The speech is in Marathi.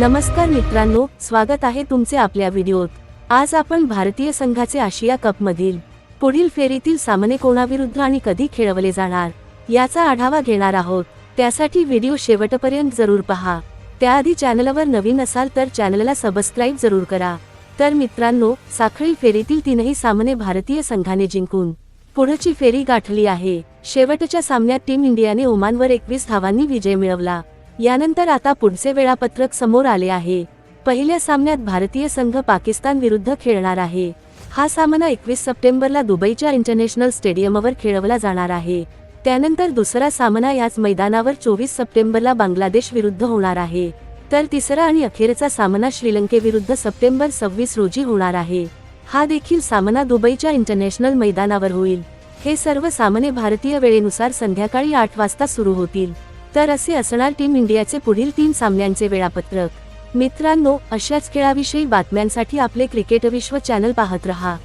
नमस्कार मित्रांनो स्वागत आहे तुमचे आपल्या व्हिडिओत. आज आपण भारतीय संघाचे आशिया कपमधील पुढील फेरीतील सामने कोणाविरुद्ध आणि कधी खेळवले जाणार याचा आढावा घेणार आहोत. त्यासाठी व्हिडिओ शेवटपर्यंत जरूर पहा. त्याआधी चॅनलवर नवीन असाल तर चॅनलला सबस्क्राईब जरूर करा. तर मित्रांनो साखळी फेरीतील तीनही सामने भारतीय संघाने जिंकून पुढची फेरी गाठली आहे. शेवटच्या सामन्यात टीम इंडियाने ओमानवर एकवीस धावांनी विजय मिळवला. यानंतर आता पुढचे वेळापत्रक समोर आले आहे. पहिल्या सामन्यात भारतीय संघ पाकिस्तान विरुद्ध खेळणार आहे. हा सामना एकवीस सप्टेंबरला दुबईच्या इंटरनॅशनल स्टेडियमवर खेळवला जाणार आहे. त्यानंतर दुसरा सामना याच मैदानावर चोवीस सप्टेंबरला बांगलादेश विरुद्ध होणार आहे. तर तिसरा आणि अखेरचा सामना श्रीलंकेविरुद्ध सप्टेंबर सव्वीस रोजी होणार आहे. हा देखील सामना दुबईच्या इंटरनॅशनल मैदानावर होईल. हे सर्व सामने भारतीय वेळेनुसार संध्याकाळी आठ वाजता सुरू होतील. तर असे असणार टीम इंडियाचे पुढील तीन सामन्यांचे वेळापत्रक. मित्रांनो अशाच खेळाविषयी बातम्यांसाठी आपले क्रिकेट विश्व चॅनल पाहत रहा.